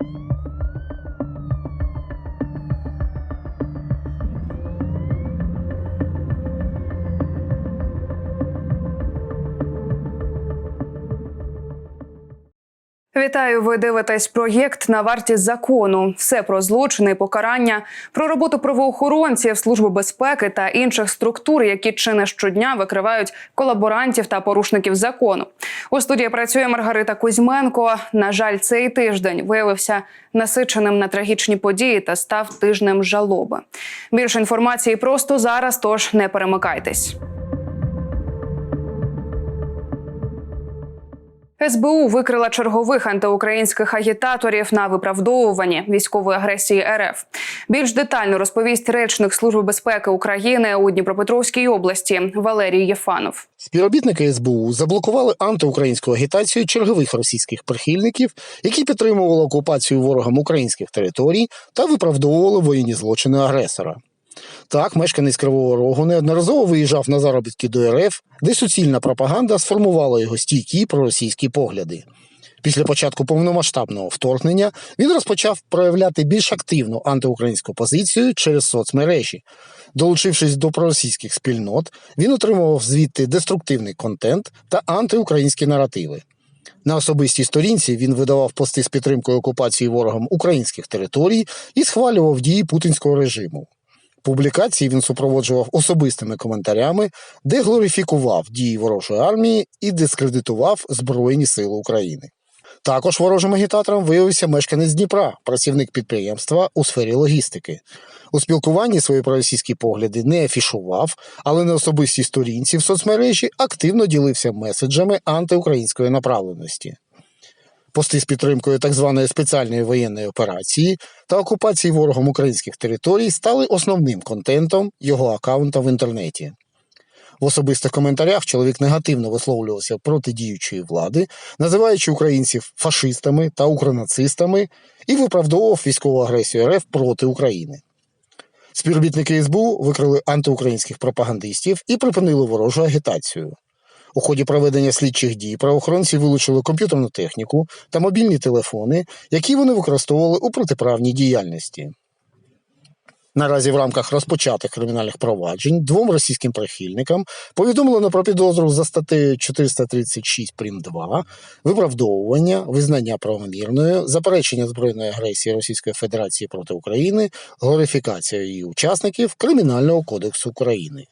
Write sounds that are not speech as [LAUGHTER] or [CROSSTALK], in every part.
thank you Вітаю! Ви дивитесь проєкт на варті закону. Все про злочини, покарання, про роботу правоохоронців, служби безпеки та інших структур, які чи не щодня викривають колаборантів та порушників закону. У студії працює Маргарита Кузьменко. На жаль, цей тиждень виявився насиченим на трагічні події та став тижнем жалоби. Більше інформації просто зараз, тож не перемикайтесь. СБУ викрила чергових антиукраїнських агітаторів на виправдовуванні військової агресії РФ. Більш детально розповість речник Служби безпеки України у Дніпропетровській області Валерій Єфанов. Співробітники СБУ заблокували антиукраїнську агітацію чергових російських прихильників, які підтримували окупацію ворогом українських територій та виправдовували воєнні злочини агресора. Так, мешканець Кривого Рогу неодноразово виїжджав на заробітки до РФ, де суцільна пропаганда сформувала його стійкі проросійські погляди. Після початку повномасштабного вторгнення він розпочав проявляти більш активну антиукраїнську позицію через соцмережі. Долучившись до проросійських спільнот, він отримував звідти деструктивний контент та антиукраїнські наративи. На особистій сторінці він видавав пости з підтримкою окупації ворогом українських територій і схвалював дії путінського режиму. Публікації він супроводжував особистими коментарями, де глорифікував дії ворожої армії і дискредитував Збройні Сили України. Також ворожим агітатором виявився мешканець Дніпра, працівник підприємства у сфері логістики. У спілкуванні свої проросійські погляди не афішував, але на особистій сторінці в соцмережі активно ділився меседжами антиукраїнської направленості. Пости з підтримкою так званої спеціальної воєнної операції та окупації ворогом українських територій стали основним контентом його аккаунта в інтернеті. В особистих коментарях чоловік негативно висловлювався проти діючої влади, називаючи українців фашистами та укронацистами, і виправдовував військову агресію РФ проти України. Співробітники СБУ викрили антиукраїнських пропагандистів і припинили ворожу агітацію. У ході проведення слідчих дій правоохоронці вилучили комп'ютерну техніку та мобільні телефони, які вони використовували у протиправній діяльності. Наразі в рамках розпочатих кримінальних проваджень двом російським прихильникам повідомлено про підозру за статтею 436 прим 2 виправдовування, визнання правомірною, заперечення збройної агресії Російської Федерації проти України, глорифікація її учасників Кримінального кодексу України.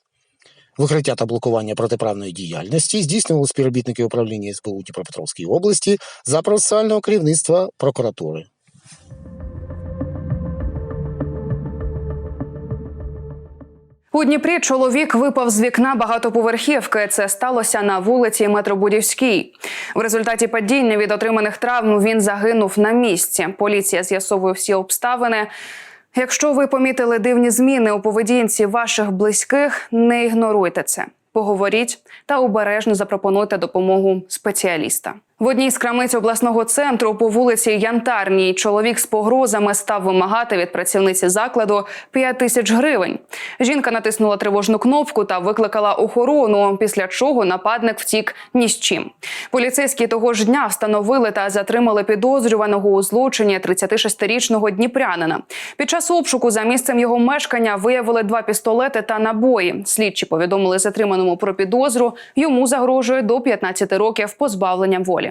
Викриття та блокування протиправної діяльності здійснювали співробітники управління СБУ Дніпропетровській області за процесуального керівництва прокуратури. У Дніпрі чоловік випав з вікна багатоповерхівки. Це сталося на вулиці Метробудівській. В результаті падіння від отриманих травм він загинув на місці. Поліція з'ясовує всі обставини. Якщо ви помітили дивні зміни у поведінці ваших близьких, не ігноруйте це. Поговоріть та обережно запропонуйте допомогу спеціаліста. В одній з крамниць обласного центру по вулиці Янтарній чоловік з погрозами став вимагати від працівниці закладу 5 тисяч гривень. Жінка натиснула тривожну кнопку та викликала охорону. Після чого нападник втік ні з чим. Поліцейські того ж дня встановили та затримали підозрюваного у злочині 36-річного дніпрянина. Під час обшуку за місцем його мешкання виявили два пістолети та набої. Слідчі повідомили затриманому про підозру. Йому загрожує до 15 років позбавлення волі.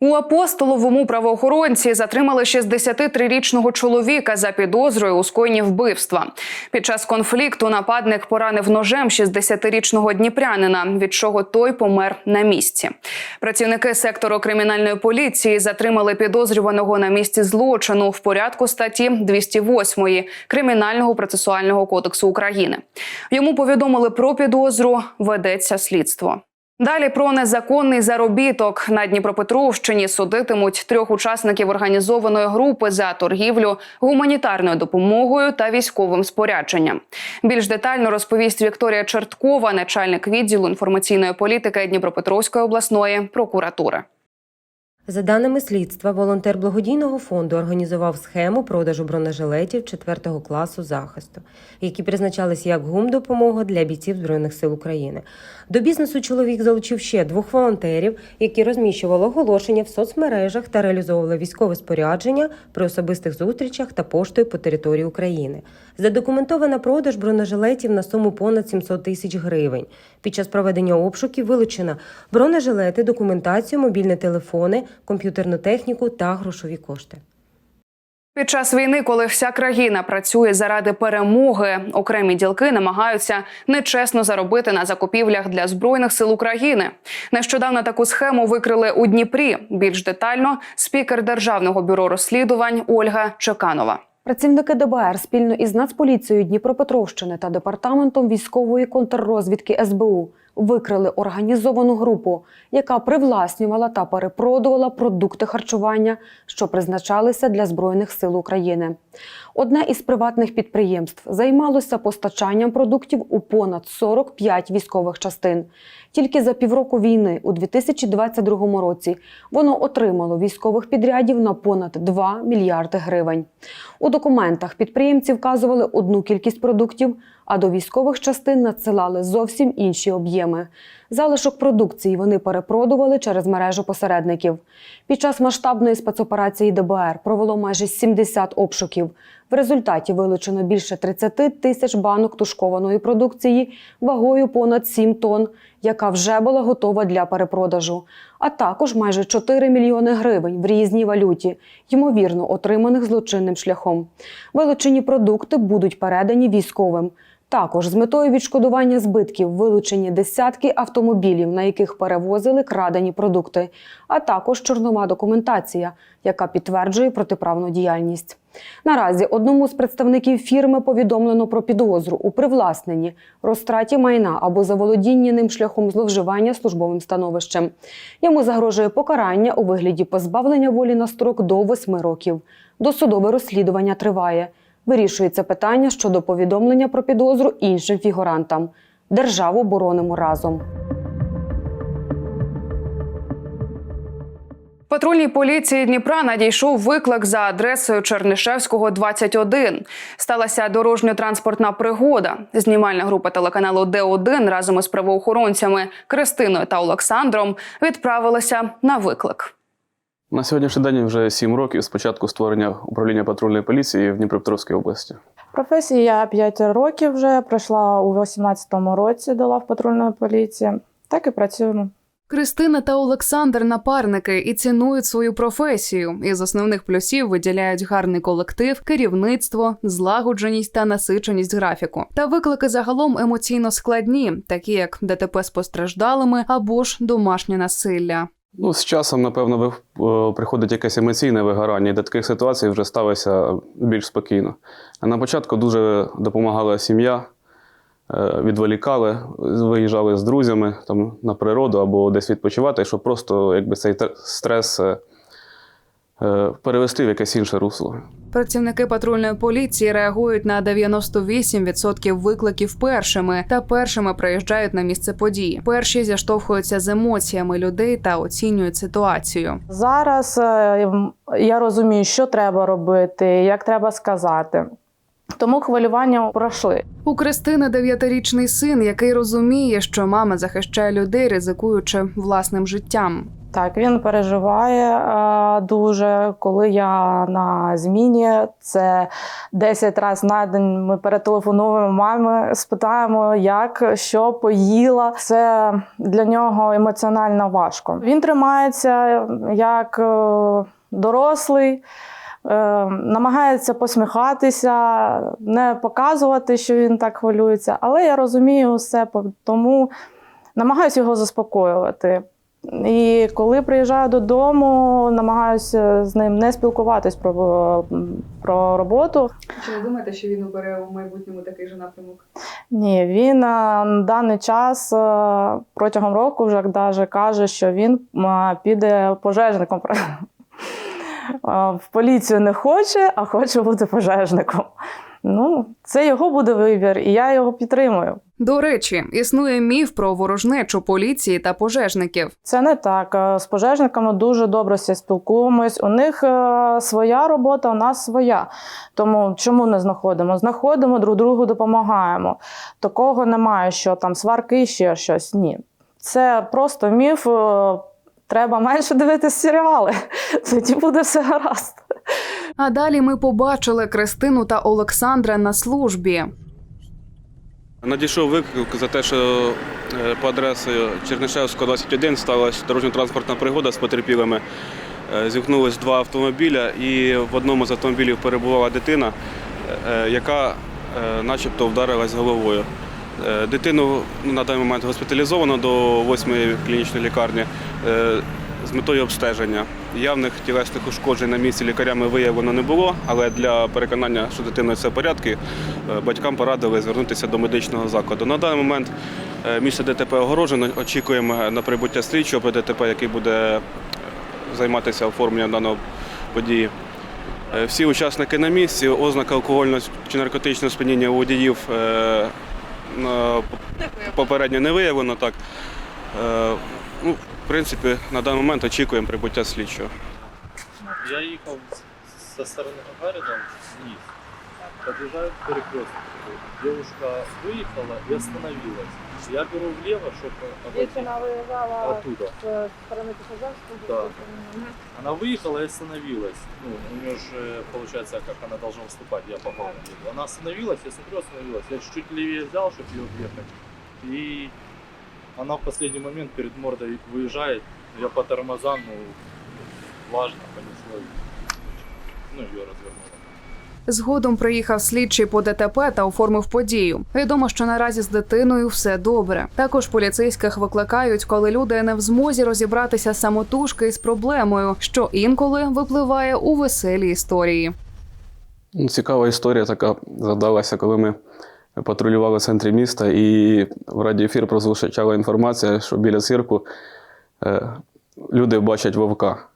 У апостоловому правоохоронці затримали 63-річного чоловіка за підозрою у скоєнні вбивства. Під час конфлікту нападник поранив ножем 60-річного дніпрянина, від чого той помер на місці. Працівники сектору кримінальної поліції затримали підозрюваного на місці злочину в порядку статті 208 Кримінального процесуального кодексу України. Йому повідомили про підозру. Ведеться слідство. Далі про незаконний заробіток на Дніпропетровщині судитимуть трьох учасників організованої групи за торгівлю гуманітарною допомогою та військовим спорядженням. Більш детально розповість Вікторія Черткова, начальник відділу інформаційної політики Дніпропетровської обласної прокуратури. За даними слідства, волонтер благодійного фонду організував схему продажу бронежилетів 4 класу захисту, які призначались як гумдопомога для бійців Збройних сил України. До бізнесу чоловік залучив ще двох волонтерів, які розміщували оголошення в соцмережах та реалізовували військове спорядження при особистих зустрічах та поштою по території України. Задокументована продаж бронежилетів на суму понад 700 тисяч гривень. Під час проведення обшуків вилучено бронежилети, документацію, мобільні телефони, комп'ютерну техніку та грошові кошти. Під час війни, коли вся країна працює заради перемоги, окремі ділки намагаються нечесно заробити на закупівлях для збройних сил України. Нещодавно таку схему викрили у Дніпрі. Більш детально спікер Державного бюро розслідувань Ольга Чеканова. Працівники ДБР спільно із Нацполіцією Дніпропетровщини та департаментом військової контррозвідки СБУ викрили організовану групу, яка привласнювала та перепродувала продукти харчування, що призначалися для збройних сил України. Одне із приватних підприємств займалося постачанням продуктів у понад 45 військових частин. Тільки за півроку війни, у 2022 році, воно отримало військових підрядів на понад 2 мільярди гривень. У документах підприємці вказували одну кількість продуктів, а до військових частин надсилали зовсім інші об'єми. Залишок продукції вони перепродували через мережу посередників. Під час масштабної спецоперації ДБР провело майже 70 обшуків. В результаті вилучено більше 30 тисяч банок тушкованої продукції вагою понад 7 тонн, яка вже була готова для перепродажу, а також майже 4 мільйони гривень в різній валюті, ймовірно, отриманих злочинним шляхом. Вилучені продукти будуть передані військовим. Також з метою відшкодування збитків вилучені десятки автомобілів, на яких перевозили крадені продукти, а також чорнова документація, яка підтверджує протиправну діяльність. Наразі одному з представників фірми повідомлено про підозру у привласненні, розтраті майна або заволодінні ним шляхом зловживання службовим становищем. Йому загрожує покарання у вигляді позбавлення волі на строк до 8 років. Досудове розслідування триває. Вирішується питання щодо повідомлення про підозру іншим фігурантам. Державу боронимо разом. Патрульній поліції Дніпра надійшов виклик за адресою Чернишевського 21. Сталася дорожньо-транспортна пригода. Знімальна група телеканалу Д1 разом із правоохоронцями Кристиною та Олександром відправилася на виклик. На сьогоднішній день вже сім років з початку створення управління патрульної поліції в Дніпропетровській області. Професії я 5 років вже пройшла у 18-му році до лав патрульної поліції. Так і працюємо. Кристина та Олександр напарники і цінують свою професію. Із основних плюсів виділяють гарний колектив, керівництво, злагодженість та насиченість графіку. Та виклики загалом емоційно складні, такі як ДТП з постраждалими або ж домашнє насилля. Ну, з часом, напевно, е, приходить якесь емоційне вигорання, і до таких ситуацій вже ставиться більш спокійно. А на початку дуже допомагала сім'я, е, відволікали, виїжджали з друзями там, на природу або десь відпочивати, щоб просто якби, цей стрес е, перевести в якесь інше русло. Працівники патрульної поліції реагують на 98% викликів першими та першими приїжджають на місце події. Перші зіштовхуються з емоціями людей та оцінюють ситуацію. Зараз е, я розумію, що треба робити, як треба сказати. Тому хвилювання пройшли. У Кристини дев'ятирічний син, який розуміє, що мама захищає людей, ризикуючи власним життям. Так, він переживає е, дуже. Коли я на зміні, це 10 разів на день ми перетелефонуємо мамі, спитаємо, як що поїла. Це для нього емоціонально важко. Він тримається як е, дорослий. е, Намагається посміхатися, не показувати, що він так хвилюється, але я розумію все, тому намагаюся його заспокоювати. І коли приїжджаю додому, намагаюся з ним не спілкуватись про, про роботу. Чи не думаєте, що він обере у майбутньому такий же напрямок? Ні, він е, на даний час е, протягом року вже даже каже, що він е, піде пожежником. [LAUGHS] В поліцію не хоче, а хоче бути пожежником. Ну, це його буде вибір, і я його підтримую. До речі, існує міф про ворожнечу поліції та пожежників. Це не так. Е, З пожежниками дуже добре спілкуємось. У них е, своя робота, у нас своя. Тому чому не знаходимо? Знаходимо, друг другу допомагаємо. Такого немає, що там сварки, ще щось. Ні. Це просто міф. е, Треба менше дивитися серіали. [LAUGHS] Тоді буде все гаразд. А далі ми побачили Кристину та Олександра на службі. Надійшов виклик за те, що е, по адресою Чернишевського 21 сталася дорожньо-транспортна пригода з потерпілими. Е, Зіткнулись два автомобіля, і в одному з автомобілів перебувала дитина, е, яка начебто вдарилась головою. Дитину ну, на даний момент госпіталізовано до 8-ї клінічної лікарні з метою обстеження. Явних тілесних ушкоджень на місці лікарями виявлено не було, але для переконання, що дитиною все в порядку, е, батькам порадили звернутися до медичного закладу. На даний момент е, місце ДТП огорожено. Очікуємо на прибуття слідчого по ДТП, який буде е, займатися оформленням даної події. Всі учасники на місці, ознака алкогольного чи наркотичного сп'яніння водіїв попередньо не виявлено. Так. Е, Ну, в принципі, на даний момент очікуємо прибуття слідчого. Я ехал с- со стороны Гагарина вниз. Подъезжаю к перекрестку. Девушка выехала и остановилась. Я беру влево, чтобы обойти виїжджала оттуда. з сторони Пішозавського. Да. Она выехала и остановилась. Ну, у нее же получается, как она должна выступать, я попал на нее. Она остановилась, я смотрю, остановилась. Я чуть-чуть левее взял, чтобы ее объехать. И она в последний момент перед мордой выезжает. Я по тормозам, ну, влажно понесло. Ну, ее развернуло. Згодом приїхав слідчий по ДТП та оформив подію. Відомо, що наразі з дитиною все добре. Також поліцейських викликають, коли люди не в змозі розібратися самотужки із проблемою, що інколи випливає у веселі історії. Ну, Цікава історія така задалася, коли ми патрулювали в центрі міста, і в радіоефір прозвучала інформація, що біля цирку е, люди бачать вовка.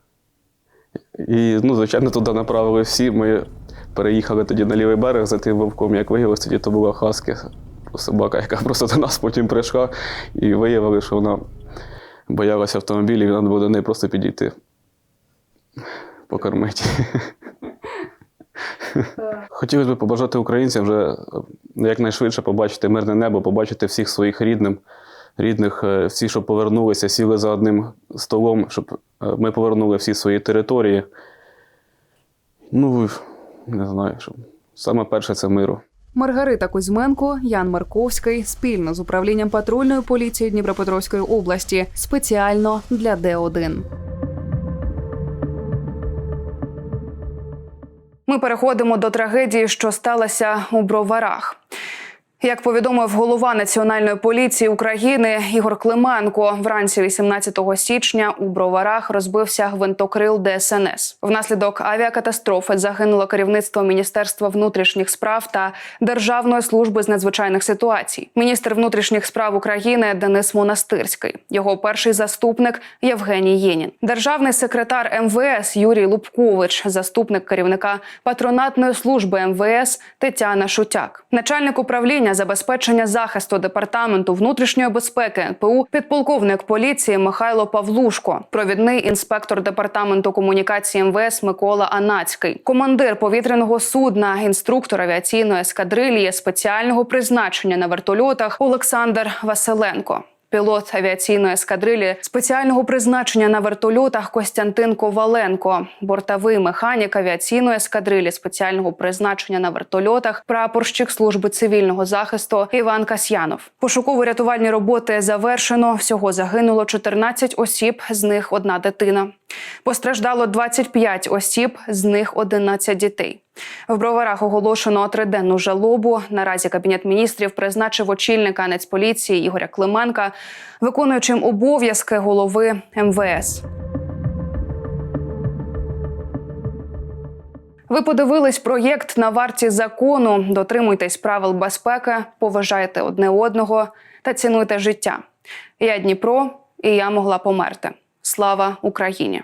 І, ну, звичайно, туди направили всі. Ми переїхали тоді на лівий берег за тим вовком. Як виявилось, тоді то була хаски, собака, яка [LAUGHS] просто до нас потім прийшла, і виявили, що вона боялася автомобілів, і треба було до неї просто підійти. Покормити. [LAUGHS] [LAUGHS] Хотілося б побажати українцям вже е, якнайшвидше побачити мирне небо, побачити всіх своїх рідним, рідних, е, всі, щоб повернулися, сіли за одним столом, щоб е, ми повернули всі свої території. Ну, не знаю, щоб саме перше це миру. Маргарита Кузьменко, Ян Марковський спільно з управлінням патрульної поліції Дніпропетровської області спеціально для Д1. Ми переходимо до трагедії, що сталася у Броварах. Як повідомив голова Національної поліції України Ігор Клименко, вранці 18 січня у Броварах розбився гвинтокрил ДСНС. Внаслідок авіакатастрофи загинуло керівництво Міністерства внутрішніх справ та Державної служби з надзвичайних ситуацій. Міністр внутрішніх справ України Денис Монастирський, його перший заступник Євгеній Єнін, державний секретар МВС Юрій Лубкович, заступник керівника патронатної служби МВС Тетяна Шутяк, начальник управління забезпечення захисту департаменту внутрішньої безпеки ПУ підполковник поліції Михайло Павлушко, провідний інспектор департаменту комунікації МВС Микола Анацький, командир повітряного судна, інструктор авіаційної ескадрилії спеціального призначення на вертольотах Олександр Василенко. Пілот авіаційної ескадрилі спеціального призначення на вертольотах Костянтин Коваленко, бортовий механік авіаційної ескадрилі спеціального призначення на вертольотах, прапорщик служби цивільного захисту Іван Касьянов. Пошуково-рятувальні роботи завершено. Всього загинуло 14 осіб, з них одна дитина. Постраждало 25 осіб, з них 11 дітей. В броварах оголошено триденну жалобу. Наразі кабінет міністрів призначив очільника Нацполіції Ігоря Клименка, виконуючим обов'язки голови МВС. Ви подивились проєкт на варті закону. Дотримуйтесь правил безпеки, поважайте одне одного та цінуйте життя. Я Дніпро, і я могла померти. Слава Україні!